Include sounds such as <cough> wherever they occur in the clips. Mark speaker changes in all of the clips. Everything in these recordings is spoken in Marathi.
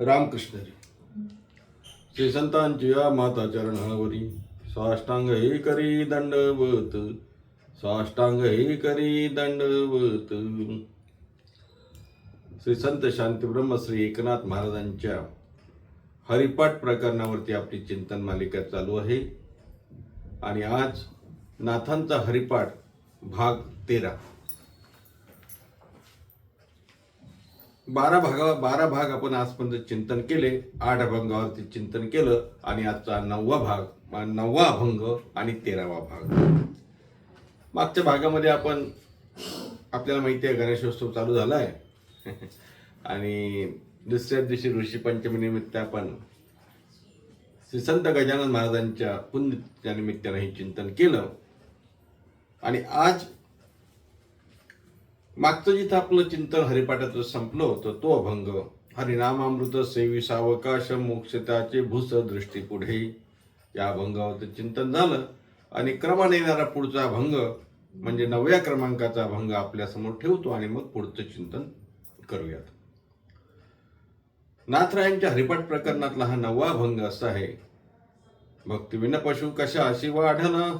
Speaker 1: रामकृष्णरी श्री संतांची माता चरणावरी साष्टांग हे करी दंडवत साष्टांग हे करी दंडवत. श्री संत शांती ब्रह्मश्री एकनाथ महाराजांच्या हरिपाठ प्रकरणावरती आपली चिंतन मालिका चालू आहे. आणि आज नाथांचा हरिपाठ भाग तेरा. बारा भागा बारा भाग आपण आजपर्यंत चिंतन केले. आठ अभंगावरती चिंतन केलं आणि आजचा नववा भाग नववा अभंग आणि तेरावा भाग. मागच्या भागामध्ये आपण आपल्याला माहिती आहे गणेशोत्सव चालू झाला आहे आणि दुसऱ्या दिवशी ऋषीपंचमीनिमित्त आपण श्री संत गजानन महाराजांच्या पुण्य निमित्तानं हे चिंतन केलं. आणि आज मागचं जिथं आपलं चिंतन हरिपाठाचं संपलं होतं तो अभंग. हरिनामामृत सेवी सावकाश मोक्षताचे भूस दृष्टी पुढे. या अभंगावरचं चिंतन झालं. आणि क्रमाने येणारा पुढचा अभंग म्हणजे नवव्या क्रमांकाचा अभंग आपल्यासमोर ठेवतो आणि मग पुढचं चिंतन करूयात. नाथरायांच्या हरिपाठ प्रकरणातला हा नववा अभंग असा आहे. भक्तिविन पशु कशा अशी वाढला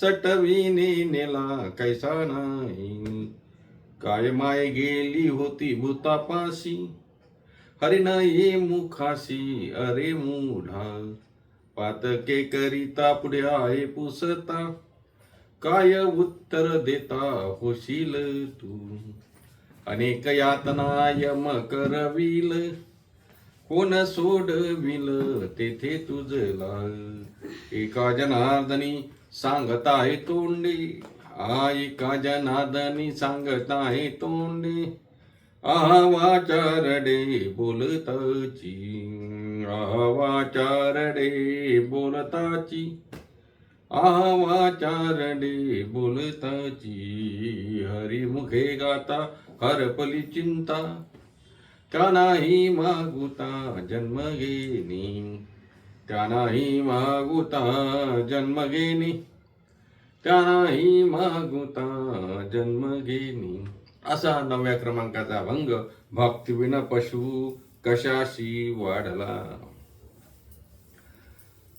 Speaker 1: सटविने नेला कैसा नाही? काय माय गेली होती भूतापाशी हरिना ये मुखाशी अरे मुढा. पातके करिता पुढे आहे पुसता. काय उत्तर देता होशील तू? अनेक यातना यम करविल. कोण सोडविल तेथे तुझला? एका जनार्दनी सांगताय तोंडे. आ एका जनार्दनी सांगताय तोंडे? आवाचारडे बोलताची. आवाचारडे बोलताची. आवाचारडे बोलताची. हरिमुखे गाता हरपली चिंता. त्या नाही मागुता जन्म घेणी. त्या नाही मागुता जन्म घेणी. त्या मागुता जन्म घेणी असा नवव्या क्रमांकाचा अभंग भक्तिविन पशु कशाशी वाढला.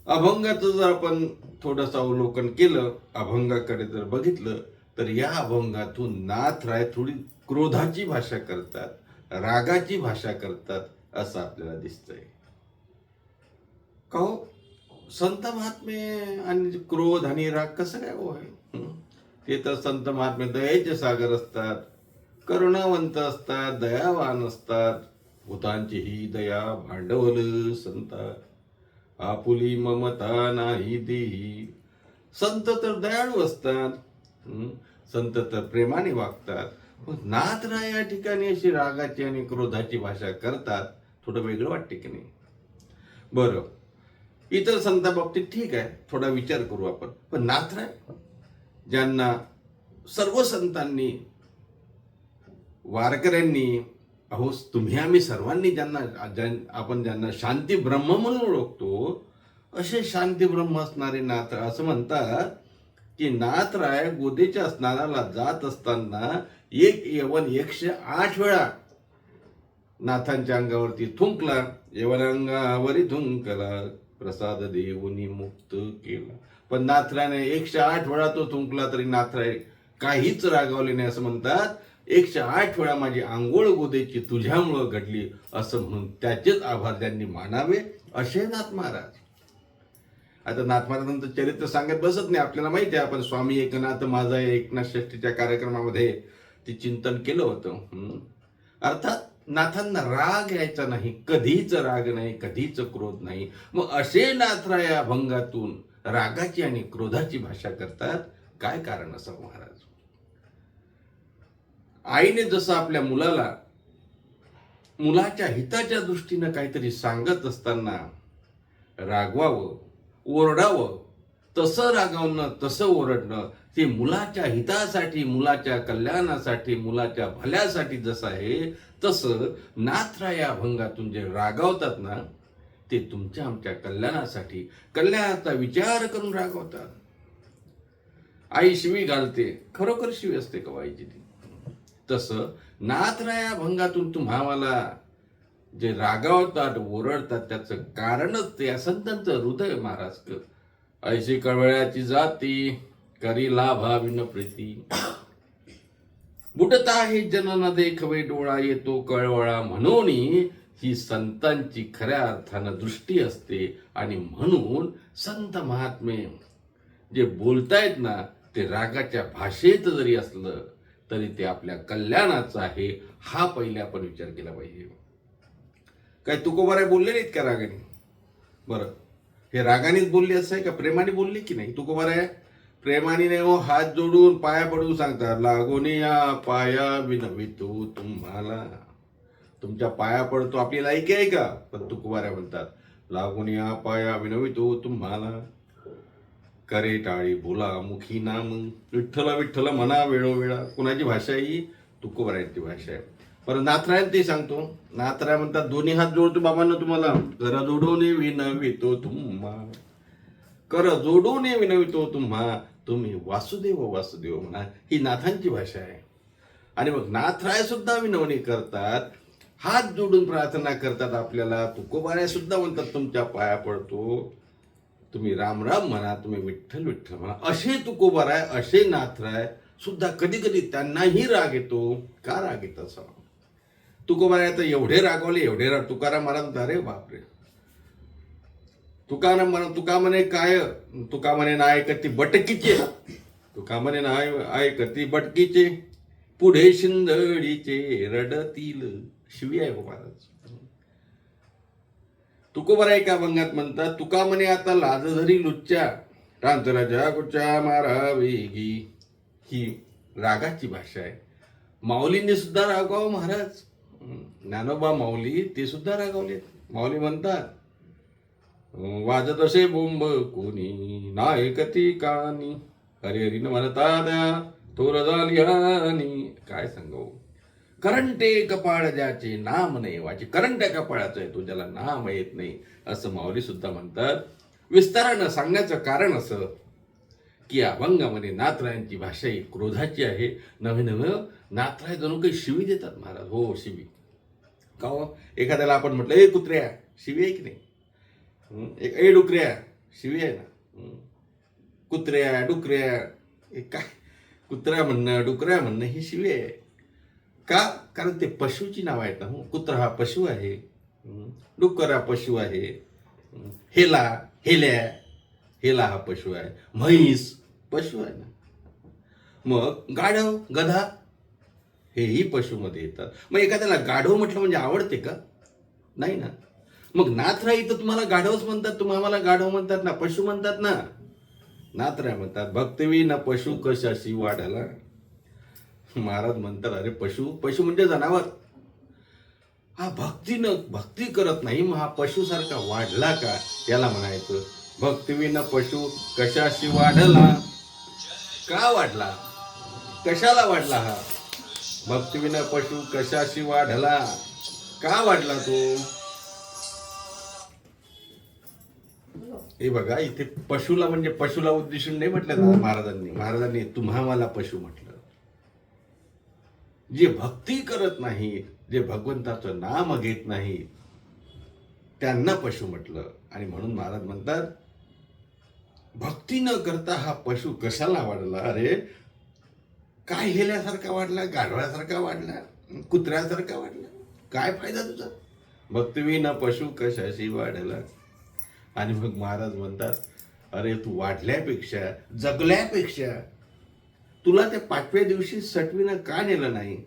Speaker 1: अभंगाचं जर आपण थोडंसं अवलोकन केलं अभंगाकडे जर बघितलं तर या अभंगातून नाथराय थोडी क्रोधाची भाषा करतात रागाची भाषा करतात असं आपल्याला दिसतंय. का संत महात्मे आणि क्रोध आणि राग कसं काय हो आहे? ते तर संत महात्मे दयाचे सागर असतात करुणावंत असतात दयावान असतात. भूतांची ही दया भांडवल संतात आपुली ममता नाही देही. संत तर दयाळू असतात संत तर प्रेमाने वागतात. नाथ या ठिकाणी अशी रागाची आणि क्रोधाची भाषा करतात थोडं वेगळं वाटते की नाही? बरं. इतर संता बाबतीत ठीक आहे थोडा विचार करू आपण. पण नाथराय ज्यांना सर्व संतांनी वारकऱ्यांनी अहो तुम्ही आम्ही सर्वांनी ज्यांना आपण ज्यांना शांती ब्रह्म म्हणून ओळखतो असे शांती ब्रह्म असणारे नाथराय असं म्हणतात की नाथराय गोदेच्या स्नानाला जात असताना एक यवन एकशे आठ वेळा नाथांच्या अंगावरती थुंकला यवनांगावरी थुंकला. प्रसाद देऊनी मुक्त केला. पण नाथराने एकशे आठ वेळा तो थुंकला तरी नाथराय काहीच रागावले नाही असं म्हणतात. एकशे आठ वेळा माझी आंघोळ गोदेची तुझ्यामुळं घडली असं म्हणून त्याचेच आभार त्यांनी मानावे असे नाथ महाराज. आता नाथ महाराजांचं चरित्र सांगत बसत नाही आपल्याला माहिती आहे आपण स्वामी एकनाथ माझा एकनाथ षष्टीच्या कार्यक्रमामध्ये ते चिंतन केलं होतं. अर्थात नाथांना राग यायचा नाही कधीच राग नाही कधीच क्रोध नाही. मग असे नाथरा या भंगातून रागाची आणि क्रोधाची भाषा करतात. काय कारण असं महाराज? आईने जसं आपल्या मुलाला मुलाच्या हिताच्या दृष्टीनं काहीतरी सांगत असताना रागवावं ओरडावं तसं रागावणं तसं ओरडणं ते मुलाच्या हितासाठी मुलाच्या कल्याणासाठी मुलाच्या भल्यासाठी जसं आहे तसं नाथराया अभंगातून जे रागावतात ना ते तुमच्या आमच्या कल्याणासाठी कल्याणाचा विचार करून रागवतात. आई शिवी घालते खरोखर शिवी असते का आईची ती? तसं नाथराया भंगातून तुम्हाला जे रागावतात ओरडतात त्याचं कारणच ते असं हृदय महाराज ऐशी कळवळ्याची जाती करी लाभा प्रीती. बुडत आहे जनन देखवे डोळा येतो कळवळा म्हणून. ही संतांची खऱ्या अर्थानं दृष्टी असते. आणि म्हणून संत महात्मे जे बोलतायत ना ते रागाच्या भाषेत जरी असलं तरी ते आपल्या कल्याणाचं आहे हा पहिले आपण विचार केला पाहिजे. काय तुकोबाराय बोलले नाहीत का रागाने? बरं. हे रागानेच बोलले असं आहे का? प्रेमाने बोलले की नाही? तुकोबाराय? प्रेमाने नाही हो हात जोडून पाया पडून सांगतात लागून या पाया विनवितो तुम्हाला. तुमच्या पाया पडतो आपली लायकी आहे का? पण तुकवाऱ्या म्हणतात लागून या पाया विनवितो तुम्हाला. करे टाळी बोला मुखी नाम विठ्ठल विठ्ठल म्हणा वेळोवेळा. कुणाची भाषा ही? तुकोबारायांची भाषा आहे. पर नाथरायन ते सांगतो. नाथराय म्हणतात दोन्ही हात जोडतो बाबांना तुम्हाला. कर जोडून विनवितो तुम्हा. कर जोडून विनवितो तुम्हा. तुम्ही वासुदेव वासुदेव म्हणा ही नाथांची भाषा आहे. आणि मग नाथराय सुद्धा विनवणी करतात हात जोडून प्रार्थना करतात आपल्याला तुकोबाऱ्या सुद्धा म्हणतात तुमच्या पाया पडतो. तुम्ही राम राम म्हणा तुम्ही विठ्ठल विठ्ठल म्हणा असे तुकोबाराय असे नाथराय सुद्धा कधी कधी त्यांनाही राग येतो. का राग येत असा तुकोबाराय तर एवढे रागवले एवढे राग तुकाराम महाराज अरे बापरे. तुका म्हण तुका म्हणे काय तुका म्हणे ना ऐकती बटकीचे. तुका म्हणे ना ऐकती बटकीचे. पुढे शिंदडीचे रडतील. शिवी आहे महाराज तुकोबराय का भंगात म्हणतात तुका म्हणे आता लाज धरी लुच्च्या रामचराच्या कुच्या मारा वेगी ही रागाची भाषा आहे. माऊलींनी सुद्धा रागाव महाराज. ज्ञानोबा माऊली ते सुद्धा रागावले. माऊली म्हणतात वाजत असे बोंब कोणी? नायकती कानी. हरिहरीनं म्हणता द्या थोर झाली हानी. काय सांगू? करंटे कपाळ ज्याचे नाम नाही वाचे करंट्या कपाळाचं आहे तो ज्याला नाम येत नाही असं माऊली सुद्धा म्हणतात. विस्तारानं सांगण्याचं कारण असं की अभंगामध्ये नाथरायांची भाषा ही क्रोधाची आहे. नवे नवे नाथराय जणू काही शिवी देतात महाराज. हो शिवी. का हो? एखाद्याला आपण म्हटलं ए कुत्र्या शिवी आहे की नाही? एक ए डुकऱ्या शिवी आहे ना. कुत्र्या डुकऱ्या काय? कुत्र्या म्हणणं डुकऱ्या म्हणणं ही शिवी आहे. का? कारण ते पशूची नाव आहेत ना हो. कुत्रा हा पशु आहे. डुक्कर हा पशु आहे. हेला हेल्या हेला हा पशु आहे. म्हैस पशु आहे ना. मग गाढव गधा हेही पशुमध्ये येतात. मग एखाद्याला गाढव म्हटलं म्हणजे आवडते का? नाही ना. मग नाथराई तर तुम्हाला गाढवच म्हणतात तुम्हाला गाढव म्हणतात ना पशु म्हणतात ना. नाथराय म्हणतात भक्तवी ना पशु कशाशी वाढायला? महाराज म्हणतात अरे पशु पशु म्हणजे जनावर. हा भक्तीनं भक्ती करत नाही मग हा पशुसारखा वाढला का? याला म्हणायचं भक्तवीनं पशु कशाशी वाढला? का वाढला? कशाला वाढला हा? भक्तीविन पशु कशाशी वाढला? का वाढला तो? हे बघा इथे पशुला म्हणजे पशुला उद्देशून नाही म्हटलं ना महाराजांनी. महाराजांनी तुम्हा मला पशु म्हटलं. जे भक्ती करत नाही जे भगवंताचं नाम घेत नाही त्यांना पशु म्हटलं. आणि म्हणून महाराज म्हणतात भक्ती न करता हा पशु कशाला वाढला? अरे काय हेल्यासारखा वाढला गाढवासारखा वाढला कुत्र्यासारखा वाढला? काय फायदा तुझा? भक्तवी न पशु कशाशी वाढला? आणि मग महाराज म्हणतात अरे तू वाढल्यापेक्षा जगल्यापेक्षा तुला त्या पाचव्या दिवशी सटवीनं का नेलं नाही?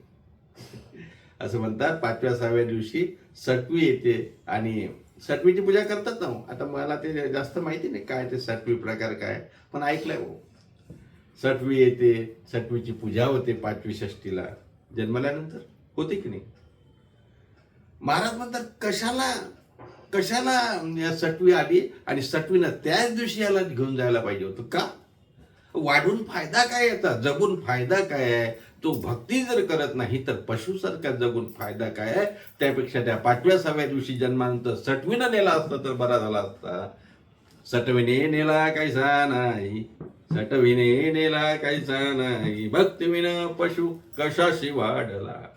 Speaker 1: <laughs> असं म्हणतात पाचव्या सहाव्या दिवशी सटवी येते आणि सटवीची पूजा करतात ना हो. आता मला ते जास्त माहिती नाही काय ते सटवी प्रकार काय पण ऐकलंय हो. सटवी येते सटवीची पूजा होते पाचवी षष्टीला जन्मल्यानंतर होते की नाही? महाराज म्हणतात कशाला कशाला या सटवी आली आणि सटवीनं त्याच दिवशी याला घेऊन जायला पाहिजे होतं का? वाढून फायदा काय याचा जगून फायदा काय आहे? तो भक्ती जर करत नाही तर पशुसारखा जगून फायदा काय आहे? त्यापेक्षा त्या पाचव्या सहाव्या दिवशी जन्मानंतर सटवीनं नेला असता तर बरा झाला असता. सटवीने नेला कायसा नाही. सटवीने नेला कायसा नाही. भक्तीविन पशु कशाशी वाढला?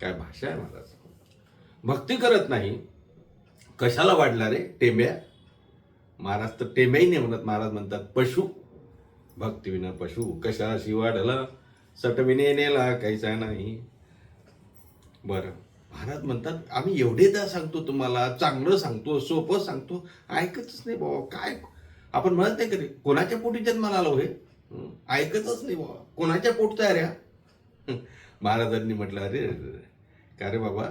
Speaker 1: काय भाषा आहे मला? भक्ती करत नाही. कशाला वाढला रे टेंब्या? महाराज तर टेंब्याही नाही म्हणत महाराज म्हणतात पशु. भक्तीविना पशु कशाशी वाढला? सटविने नेला काहीचा नाही. बरं. महाराज म्हणतात आम्ही एवढेदा सांगतो तुम्हाला चांगलं सांगतो सोपं सांगतो ऐकतच नाही बाबा काय? आपण म्हणत नाही कधी कोणाच्या पोटी जन्माला आलो हे? ऐकतच नाही बाबा कोणाच्या पोटचा आहे रे महाराजांनी म्हटलं अरे, का रे बाबा?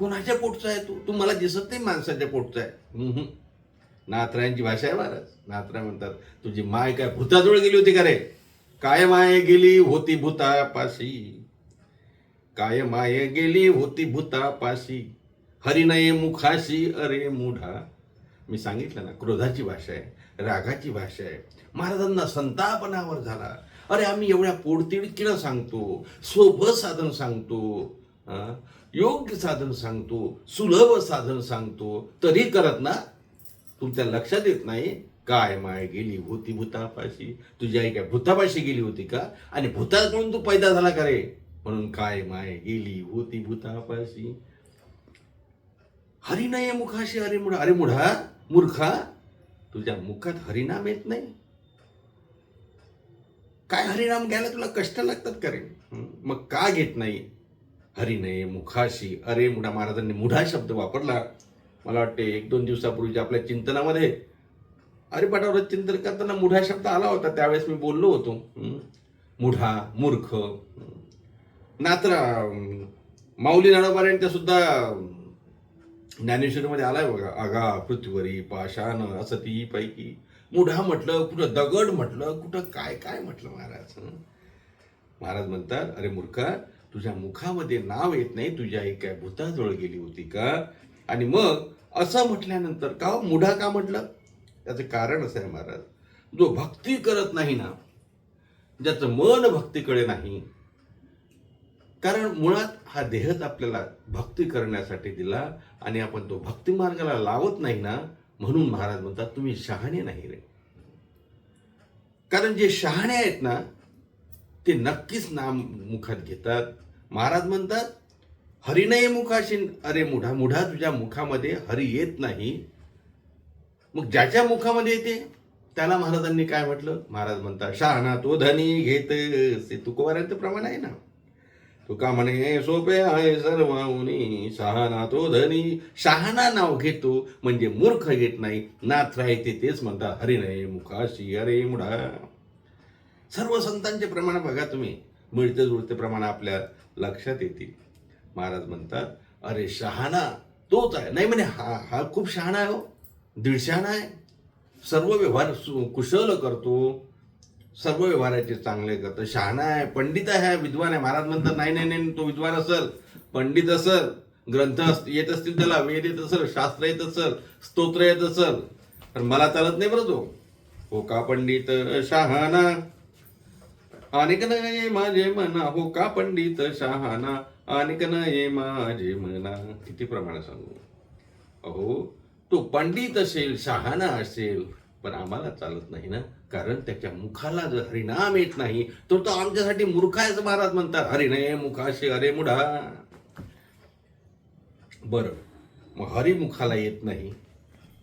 Speaker 1: कोणाच्या पोटचा आहे तू? तू मला दिसत नाही माणसाच्या पोटचा आहे. हं, नाथरायांची भाषा आहे महाराज नाथराय म्हणतात तुझी माय काय भूताजवळ गेली होती का रे? काय माय गेली होती भूतापाशी. काय माय गेली होती भूतापाशी. हरिनये मुखाशी अरे मुढा. मी सांगितलं ना क्रोधाची भाषा आहे रागाची भाषा आहे. महाराजांना संतापनावर झाला. अरे आम्ही एवढ्या पोडतिडकीनं सांगतो सोपं साधन सांगतो. योग्य साधन सांगतो सुलभ साधन सांगतो तरी करत ना? तुमच्या लक्षात येत नाही काय माय गेली होती भूतापाशी? तुझी आई काय भूतापाशी गेली होती का? आणि भूताकडून तू पैदा झाला का रे? म्हणून काय माय गेली होती भूतापाशी? हरिनय मुखाशी अरे मुढा. अरे मुढा मूर्खा तुझ्या मुखात हरिनाम येत नाही. काय हरिनाम घ्यायला तुला कष्ट लागतात का रे? मग का घेत नाही? हरिनय मुखाशी अरे मुढा महाराजांनी मुढा शब्द वापरला. मला वाटते एक दोन दिवसापूर्वीच्या आपल्या चिंतनामध्ये अरे हरिपाठावर चिंतन करताना मुढा शब्द आला होता त्यावेळेस मी बोललो होतो. मुढा मूर्ख. नात्रा माऊली नाडोबाऱ्यांच्या सुद्धा ज्ञानेश्वरीमध्ये आलाय बघा. आगा पृथ्वीवरी पाषाण असती पैकी. मुढा म्हटलं कुठं दगड म्हटलं कुठं काय काय म्हटलं महाराज? महाराज म्हणतात अरे मूर्खा तुझ्या मुखामध्ये नाव येत नाही तुझ्या आई काय भूताजवळ गेली होती का? आणि मग असं म्हटल्यानंतर का हो, मुढा का म्हटलं? त्याचं कारण असं आहे महाराज. जो भक्ती करत नाही ना ज्याचं मन भक्तीकडे नाही कारण मुळात हा देहच आपल्याला भक्ती करण्यासाठी दिला आणि आपण तो भक्ती मार्गाला लावत नाही ना म्हणून महाराज म्हणतात तुम्ही शहाणे नाही रे. कारण जे शहाणे आहेत ना ते नक्कीच नाम मुखात घेतात. महाराज म्हणतात हरिनय मुखाशी अरे मुढा मुढा तुझ्या मुखामध्ये हरी येत नाही. मग ज्याच्या मुखामध्ये येते त्याला महाराजांनी काय म्हटलं? महाराज म्हणतात शहाणा तो धनी घेत. से तुकोबाऱ्यांचं प्रमाण आहे ना. तुका म्हणे सोपे आहे सर्व शहाणा तो धनी. शहाणा नाव घेतो म्हणजे मूर्ख घेत नाही. नाथ राहते तेच म्हणतात हरिनय मुखाशी. अरे मुढा. सर्व संतांचे प्रमाण बघा तुम्ही. मिळते जुळते प्रमाण आपल्या लक्षात येतील महाराज म्हणतात अरे शहाणा तोच आहे. नाही म्हणे हा हा खूप शहाणा आहे हो. दीडशहाणा आहे. सर्व व्यवहार सु- कुशल करतो. सर्व व्यवहाराचे चांगले करतो. शहाणा आहे पंडित आहे विद्वान आहे. महाराज म्हणतात नाही नाही नाही तो विद्वान असल पंडित असल ग्रंथ अस- येत असतील त्याला वेद येत असल शास्त्र येत असल स्तोत्र येत असल. पण मला चालत नाही बरं तो. हो का पंडित शहाणा? अनेक नये माझे मना हो का पंडित शहाणा? अनेक नये माझे मना. किती प्रमाणे सांगू? अहो तो पंडित असेल शहाणा असेल पण आम्हाला चालत नाही ना. कारण त्याच्या मुखाला जर हरिनाम येत नाही तर तो आमच्यासाठी मूर्ख आहे महाराज म्हणतात. हरिनय मुखाशी अरे मुढा. बरं मग हरिमुखाला येत नाही.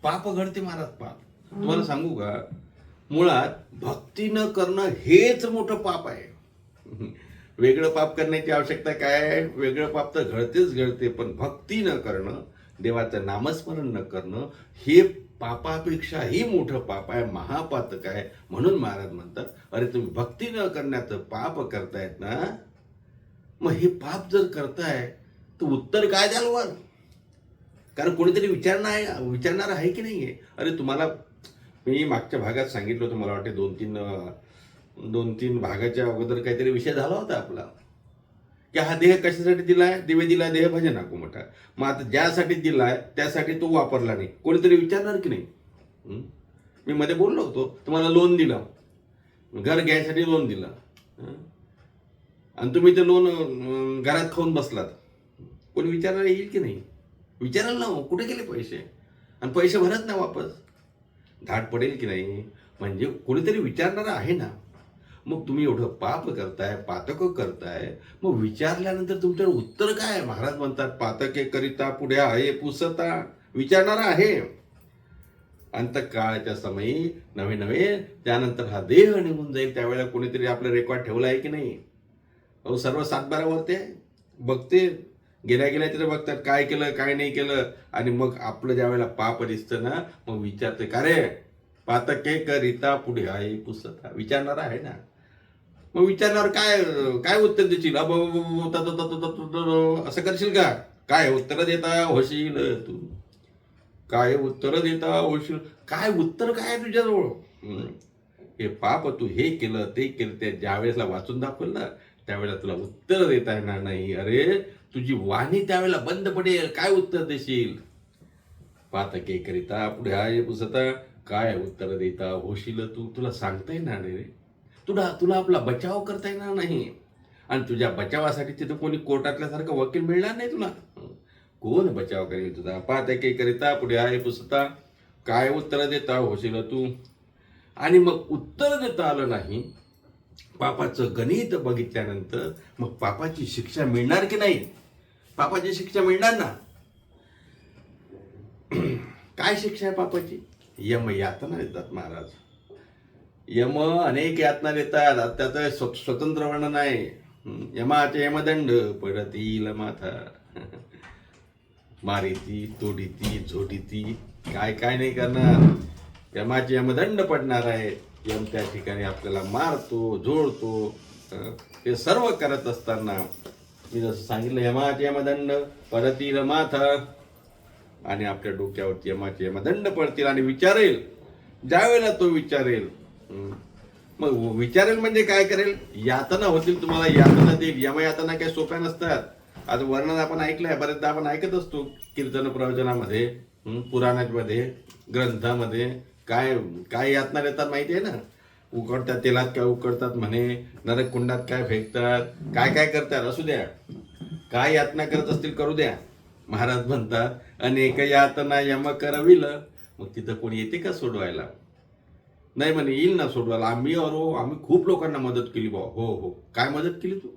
Speaker 1: पाप घडते महाराज पाप. तुम्हाला सांगू का? मुळात भक्ती न करणं हेच मोठं पाप आहे. वेगळं पाप करण्याची आवश्यकता काय आहे? वेगळं पाप तर घडतेच घडते पण भक्ती न करणं देवाचं नामस्मरण न करणं हे पापापेक्षाही मोठं पाप आहे महापातक आहे. म्हणून महाराज म्हणतात अरे तुम्ही भक्ती न करण्याचं पाप करतायत ना? मग हे पाप जर करताय तर उत्तर काय द्याल वर? कारण कोणीतरी विचारणार आहे विचारणार आहे की नाही आहे अरे तुम्हाला मी मागच्या भागात सांगितलं होतं मला वाटते दोन तीन दोन तीन भागाच्या अगोदर काहीतरी विषय झाला होता आपला. की हा देह कशासाठी दिलाय? दिवे दिला देह भजन हाकू मोठा मग आता ज्यासाठी दिलाय त्यासाठी तो वापरला नाही. कोणीतरी विचारणार की नाही? मी मध्ये बोललो होतो तुम्हाला लोन दिलं. घर घ्यायसाठी लोन दिलं. आणि तुम्ही ते लोन घरात खाऊन बसलात. कोणी विचारायला येईल की नाही? विचारायला ना कुठे गेले पैसे? आणि पैसे भरत ना वापस. धाड पडेल की नाही? म्हणजे कोणीतरी विचारणारा आहे ना. मग तुम्ही एवढं पाप करताय पातक करताय मग विचारल्यानंतर तुमच्यावर उत्तर काय आहे? महाराज म्हणतात पातके करिता पुढे आहे पुसता. विचारणारा आहे. अंतकाळाच्या समयी नवे नवे त्यानंतर हा देह निघून जाईल. त्यावेळेला कोणीतरी आपलं रेकॉर्ड ठेवला आहे की नाही? अहो सर्व सातबारावरती आहे. बघते. गेल्या गेल्या तिथे बघतात काय केलं काय नाही केलं. आणि मग आपलं ज्या वेळेला पाप दिसतं ना मग विचारते का रे? पातके करिता पुढे आहे पुसता. विचारणार आहे ना. मग विचारल्यावर काय काय उत्तर देशील? असं करशील का? काय उत्तर देता होशील तू? काय उत्तर देता होशील? काय उत्तर काय तुझ्याजवळ? हे पाप तू हे केलं ते केलं ते ज्या वेळेसला वाचून दाखवलं ना त्यावेळेला तुला उत्तर देता येणार नाही. अरे तुझी वाणी त्यावेळेला बंद पडेल काय उत्तर देशील? पातके करिता पुढे आहे पुसता काय उत्तर देता? होशील तू? तुला सांगता येणार नाही रे. तुला तुला आपला बचाव करता येणार नाही. आणि तुझ्या बचावासाठी तिथं कोणी कोर्टातल्यासारखं वकील मिळणार नाही तुला. कोण बचाव करेल तुझा? पातके करिता पुढे आहे पुसता काय उत्तर देता? होशील तू? आणि मग उत्तर देता आलं नाही पापाचं गणित बघितल्यानंतर मग पापाची शिक्षा मिळणार की नाही? पापाची शिक्षा मिळणार ना? <clears throat> काय शिक्षा आहे पापाची? यम यातना देतात महाराज. यम अनेक यातना देतात. आता त्याचं स्व- स्वतंत्र वर्णन आहे. यमाचे यमदंड पडतील माथा. <laughs> मारिती तोडीती झोडीती. काय काय नाही करणार. यमाचे यमदंड पडणार आहे यम त्या ठिकाणी आपल्याला मारतो जोडतो हे सर्व करत असताना मी जसं सांगितलं यमाचे यमदंड परतील माथा. आणि आपल्या डोक्यावरती यमाचे यमदंड पडतील आणि विचारेल. ज्यावेळेला तो विचारेल मग विचारेल म्हणजे काय करेल? यातना होतील तुम्हाला यातना देईल. यमयातना काही सोप्या नसतात. आज वर्णन आपण ऐकलंय बरेचदा आपण ऐकत असतो कीर्तन प्रवचनामध्ये पुराणांमध्ये पुराणामध्ये ग्रंथामध्ये. काय काय यातना देतात माहिती आहे ना? उकडतात तेलात काय उकडतात म्हणे नरक कुंडात काय फेकतात काय काय करतात? असू द्या. काय यातना करत असतील करू द्या. महाराज म्हणतात अनेक यातना यम करविल. मग तिथं कोणी येते का सोडवायला? नाही म्हणे येईल ना सोडवायला. आम्ही अरो आम्ही खूप लोकांना मदत केली बा हो हो. काय मदत केली तू?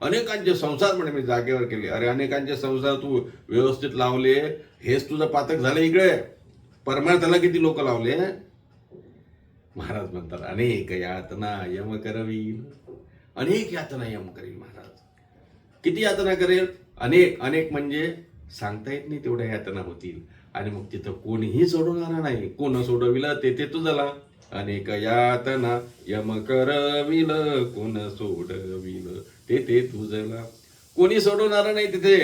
Speaker 1: अनेकांचे संसार म्हणे मी जागेवर केले. अरे अनेकांचे संसार तू व्यवस्थित लावले. हेच तुझं पातक झालं इकडे. परमार्थाला किती लोक लावले? महाराज म्हणतात अनेक यातना यम करवील अनेक यातना यम करेल महाराज. किती यातना करेल? अनेक अनेक म्हणजे सांगता येत नाही तेवढ्या यातना होतील. आणि मग तिथं कोणीही सोडवणार नाही. कोण सोडविलं ते ते तुझला अनेक यातना यम करविल कोण सोडविल ते ते तुझला कोणी सोडवणार नाही तिथे.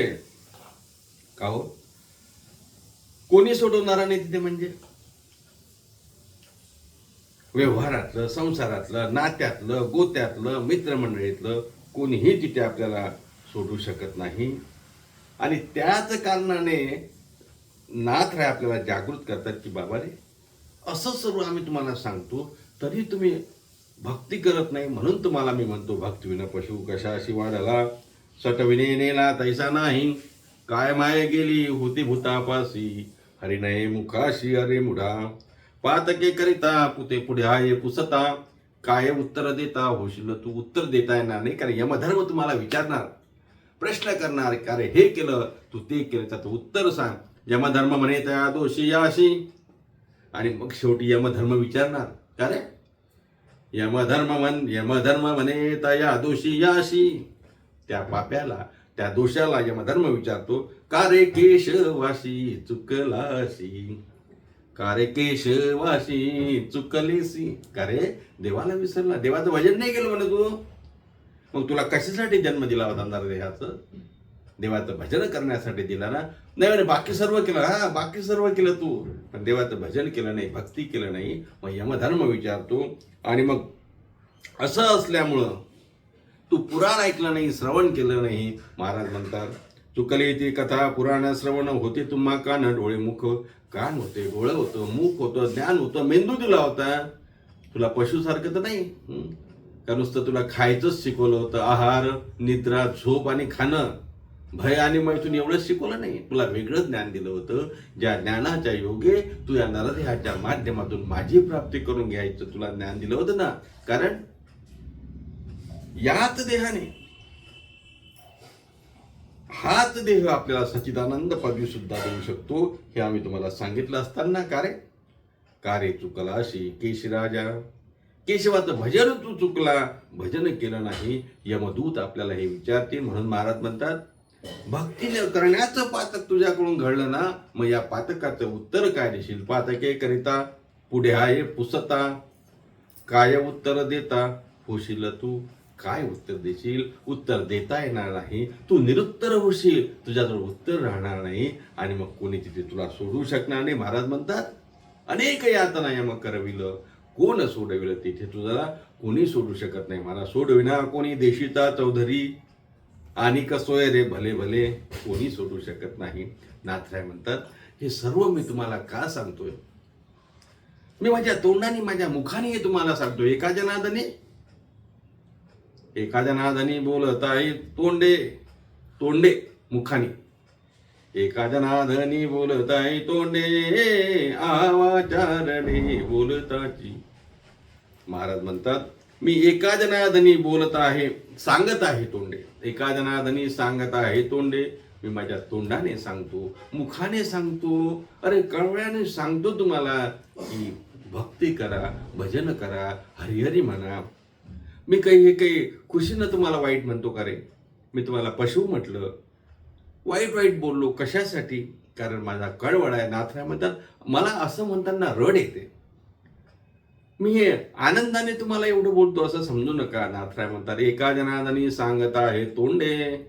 Speaker 1: का हो? कोणी सोडवणार नाही तिथे म्हणजे? व्यवहारातलं संसारातलं नात्यातलं गोत्यातलं मित्रमंडळीतलं कोणीही तिथे आपल्याला सोडू शकत नाही. आणि त्याच कारणाने नाथ राय आपल्याला जागृत करतात की बाबा रे असं सर्व आम्ही तुम्हाला सांगतो तरी तुम्ही भक्ती करत नाही. म्हणून तुम्हाला मी म्हणतो भक्तिविना पशु कशाशी वाढला? सटविने नेला तैसा नाही. काय माय गेली होती भूतापासी हरिनये मुखाशी अरे मुढा। पातके करिता पुते पुढे आहे पुसता। काय उत्तर देता? होशील तू उत्तर देता येणार नाही कारण यमधर्म तुम्हाला विचारणार. प्रश्न करणार अरे हे केलं तू ते केलं त्याचं उत्तर सांग. यमधर्म म्हणे त्या दोषी याशी. आणि मग शेवटी यमधर्म विचारणार का रे यमधर्म म्हण यमधर्म म्हणे तया दोषी याशी. त्या पाप्याला त्या दोषाला यमधर्म विचारतो का रे केशवाशी चुकलाशी का रे केशवाशी चुकलीसी? का रे? देवाला विसरला. देवाचं भजन नाही केलं म्हणे तू. मग तुला कशासाठी जन्म दिला होता नरदेहाचं देवाचं भजन करण्यासाठी दिला ना? नाही म्हणे बाकी सर्व केलं. हा बाकी सर्व केलं तू. पण देवाचं भजन केलं नाही भक्ती केलं नाही. मग यमधर्म विचारतो आणि मग असं असल्यामुळं तू पुराण ऐकलं नाही श्रवण केलं नाही महाराज म्हणतात चुकली ती कथा पुराण श्रवण होते तुम्हा कान डोळे मुख कान होते डोळं होतं मुख होतं ज्ञान होतं मेंदू दिला होता. तुला पशुसारखं तर नाही हं? का नुसतं तुला खायचंच शिकवलं होतं आहार निद्रा झोप आणि खाणं? भय आणि मैथून एवढंच शिकवलं नाही. तुला वेगळं ज्ञान दिलं होतं ज्या ज्ञानाच्या योगे तू या नरदेहाच्या माध्यमातून माझी प्राप्ती करून घ्यायचं तुला ज्ञान दिलं होतं ना? कारण यात देहाने. हाच देह आपल्याला सच्चिदानंद पदवी सुद्धा देऊ शकतो. हे आम्ही तुम्हाला सांगितलं असताना का रे का रे चुकला अशी केशराजा केशवाचं भजन तू चुकला. भजन केलं नाही यमदूत आपल्याला हे विचारतील म्हणून महाराज म्हणतात भक्ती करण्याचं पातक तुझ्याकडून घडलं ना मग या पातकाचं उत्तर काय देशील पातके करिता. पुढे आहे पुसता. काय उत्तर देता? होशील तू. काय उत्तर देशील? उत्तर देता येणार नाही. तू निरुत्तर होशील. तुझ्याजवळ उत्तर राहणार नाही. आणि मग कोणी तिथे तुला सोडू शकणार नाही. महाराज म्हणतात अनेक यातना मग करविलं. कोण सोडविलं तिथे तुझा? कोणी सोडू शकत नाही. मला सोडविना कोणी देशीता चौधरी. आणि कसोय रे भले भले कोणी सोडू शकत नाही. नाथराय म्हणतात हे सर्व मी तुम्हाला का सांगतोय? मी माझ्या तोंडाने माझ्या मुखाने हे तुम्हाला सांगतो एका जनादने एखाद्या नादानी बोलत आहे तोंडे तोंडे मुखाने. एखाद्या नादानी बोलत आहे तोंडे आवाचारणे बोलताची. महाराज म्हणतात मी एका जनादनी बोलत आहे सांगत आहे तोंडे. एका जनादनी सांगत आहे तोंडे. मी माझ्या तोंडाने सांगतो मुखाने सांगतो. अरे कळव्याने सांगतो तुम्हाला की भक्ती करा भजन करा हरिहरी म्हणा मी काही हे काही खुशीनं तुम्हाला वाईट म्हणतो का रे? मी तुम्हाला पशु म्हटलं. वाईट वाईट बोललो कशासाठी? कारण माझा कळवळ आहे. नाथराय म्हणतात मला असं म्हणताना रड येते. मी हे आनंदाने तुम्हाला एवढं बोलतो असं समजू नका. नाथराय म्हणतात एका जनादनी सांगत आहे तोंडे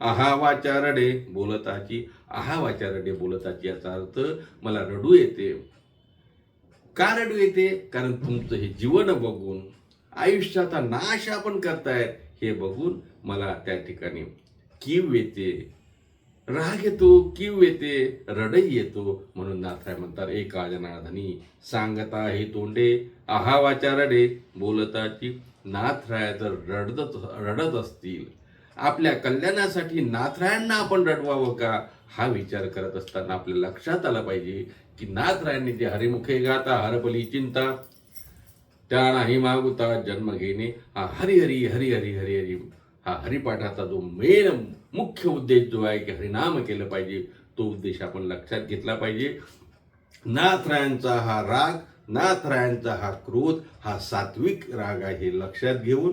Speaker 1: आहा वाचारडे बोलताची आहा वाचारडे बोलताची. याचा अर्थ मला रडू येते. का रडू येते? कारण तुमचं हे जीवन बघून आयुष्याचा नाश आपण करतायत हे बघून मला त्या ठिकाणी कीव येते. राग येतो कीव येते रडही येतो. म्हणून नाथराय म्हणतात एका जनार्दनी सांगता हे तोंडे आहा वाचा रडे बोलताची नाथराय जर रडत रडत असतील. आपल्या कल्याणासाठी नाथरायांना आपण रडवावं का? हा विचार करत असताना आपल्या लक्षात आला पाहिजे की नाथरायांनी जे हरिमुखे गाता हरपली चिंता त्या नाही मागुता जन्म घेणे हा हरी हरी हरी हरी हरी हरी हा हरिपाठाचा जो मेन मुख्य उद्देश जो आहे की हरिनाम केलं पाहिजे तो उद्देश आपण लक्षात घेतला पाहिजे. नाथरायांचा हा राग नाथरायांचा हा क्रोध हा सात्विक राग आहे हे लक्षात घेऊन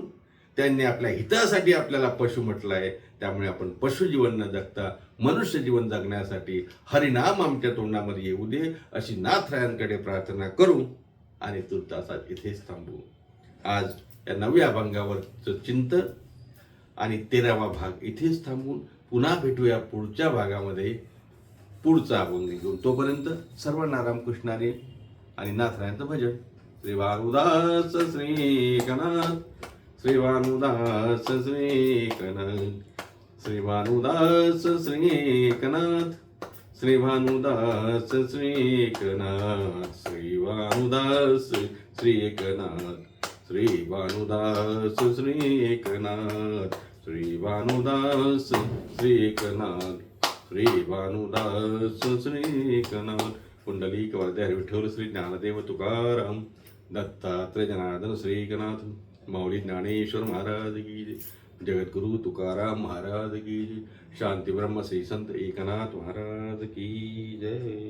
Speaker 1: त्यांनी आपल्या हितासाठी आपल्याला पशु म्हटलं आहे त्यामुळे आपण पशुजीवन न जगता मनुष्य जीवन जगण्यासाठी हरिनाम आमच्या तोंडामध्ये येऊ दे अशी नाथरायांकडे प्रार्थना करू. आणि तुर्तासात इथेच थांबू. आज या नव्या अभंगावरचं चिंतन आणि तेरावा भाग इथेच थांबून पुन्हा भेटूया पुढच्या भागामध्ये. पुढचा अभंग घेऊन. तोपर्यंत सर्वांना रामकृष्णाने आणि नाथरायांचं भजन. श्री वारुदास श्री कनाथ श्री वानुदास श्री कनाथ श्री वानुदास श्री कनाथ श्री भानुदास श्री एकनाथ श्री भानुदास श्री एकनाथ श्री भानुदास श्री एकनाथ श्री भानुदास श्री एकनाथ श्री भानुदास श्री एकनाथ पुंडलिक वाद्यार विठ्ठल श्री ज्ञानदेव तुकाराम दत्तात्रय जनार्दन श्री एकनाथ माऊली ज्ञानेश्वर महाराज की जय. जगद्गुरु तुकाराम महाराज की जय. शांती ब्रह्म श्री संत एकनाथ महाराज की जय।